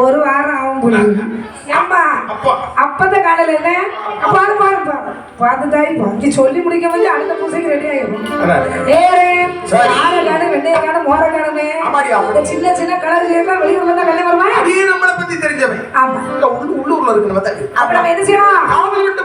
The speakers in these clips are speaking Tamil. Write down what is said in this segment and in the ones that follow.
ஒரு வாரம் ஆகும் புள்ளி அப்பா. அப்பத்த காலையில என்ன? பாரு பாரு பாரு. பார்த்துட்டாய் பாஞ்சு சொல்லி முடிக்க வந்து அடுத்த பூசைக்கு ரெடி ஆயிடும் சரி. ஆறு காடு காடு மோர காடுமே. இந்த சின்ன சின்ன கலர் சேர்லாம் வெளியூர்ல தான் வெள்ளை வருமா? அதே நம்மளை பத்தி தெரிஞ்சவன். ஆமா. இங்க உள்ளு உள்ளூர்ல இருக்கு நம்ம அப்ப நம்ம என்ன செய்யணும்? விட்டு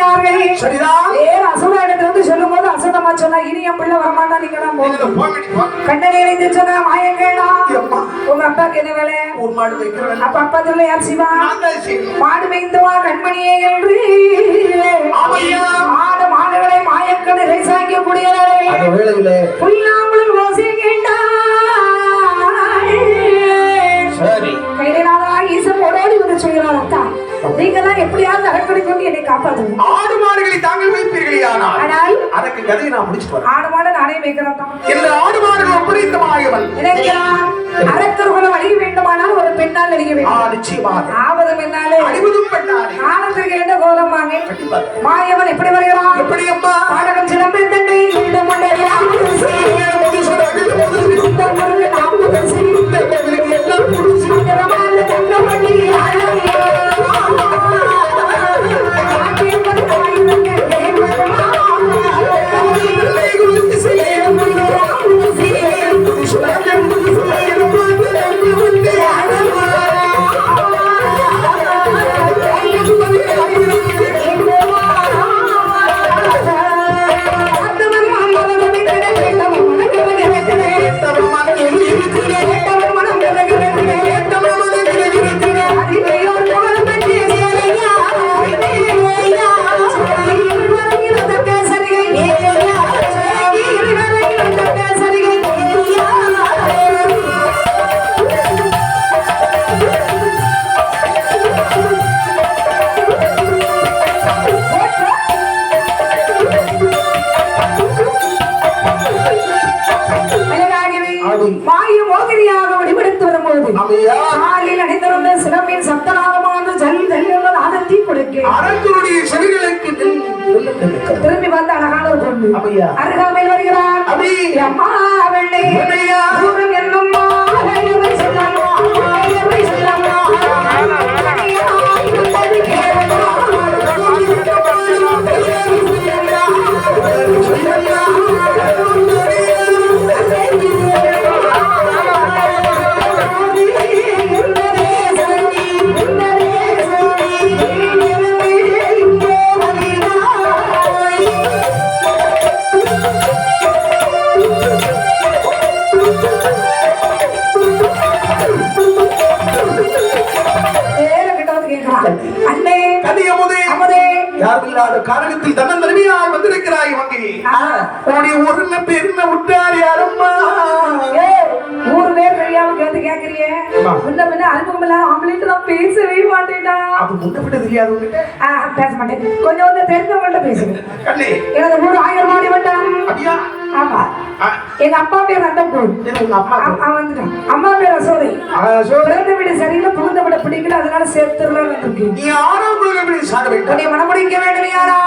நுழைந்தார்கள் சரிதான். வேற அசுர இடத்துல சொல்லும் போது அசுரமா சொன்னா இனி என் பிள்ளை வரமாட்டா நீங்க. கண்ணனை இணைந்து சொன்னா மாயங்கேடா. உங்க அப்பாக்கு என்ன வேலை? அப்ப அப்பா சொல்ல யார் சிவா. மாடு மேய்ந்து வா கண்மணியே என்று. ஆமையா. மாடு மாடுகளை மாயக்கடை என்னை காப்பாற்றுங்க ஆடு மாடுகளை தாங்கள் வைப்பீர்களே ஆனால் அதற்கு கதையை நான் முடிச்சுட்டு வரேன். ஆடு மாடு நானே வைக்கிறேன் தான் இந்த ஆடு மாடுகள் ஒப்படைத்தமாயவன் நினைக்கிறான் அரக்கர்குலம் அழிய வேண்டுமானால் ஒரு பெண்ணால் அழிய வேண்டும். நிச்சயமாக ஆவது பெண்ணாலே. அடிவதும் பெண்ணானே. காலத்திற்கு என்ன கோலம் வாங்க. கண்டிப்பாக. மாயவன் எப்படி வருகிறான்? எப்படி அம்மா அருகாமையில் வருகிறான் அபி. அம்மா வெள்ளை. கேட்கிறான் கன்னியமுதே, அமதே. யாருமில்லாத காரணத்தில் தன்னன் தனிமையாய் வந்திருக்கிறாய் வங்கி. உன்னுடைய ஒரு பெருமை விட்டார் யாரம்மா? ஊர் பேர் தெரியாம கேட்டு கேக்குறியே. அம்மா. முன்ன பின்ன அறிமுகம் இல்லாத ஆம்பளைட்டு நான் பேசவே மாட்டேன்டா. அப்ப முன்ன தெரியாது ஆ, பேச மாட்டேன். கொஞ்சம் வந்து தெரிஞ்சவங்கள்ட்ட கண்ணே. எனது ஊர் ஆயிரம் மாடி வட்டம் ஆமா. எங்க அப்பா பேர் அவன் வந்துட்டான். அம்மா பேர் அசோதை வீடு சரியில்லை புகுந்த விட பிடிக்கல அதனால சேர்த்துடலாம் வந்திருக்கேன். நீ சாக வேண்டும் உன்னை மனமுடிக்க வேண்டும் யாரா?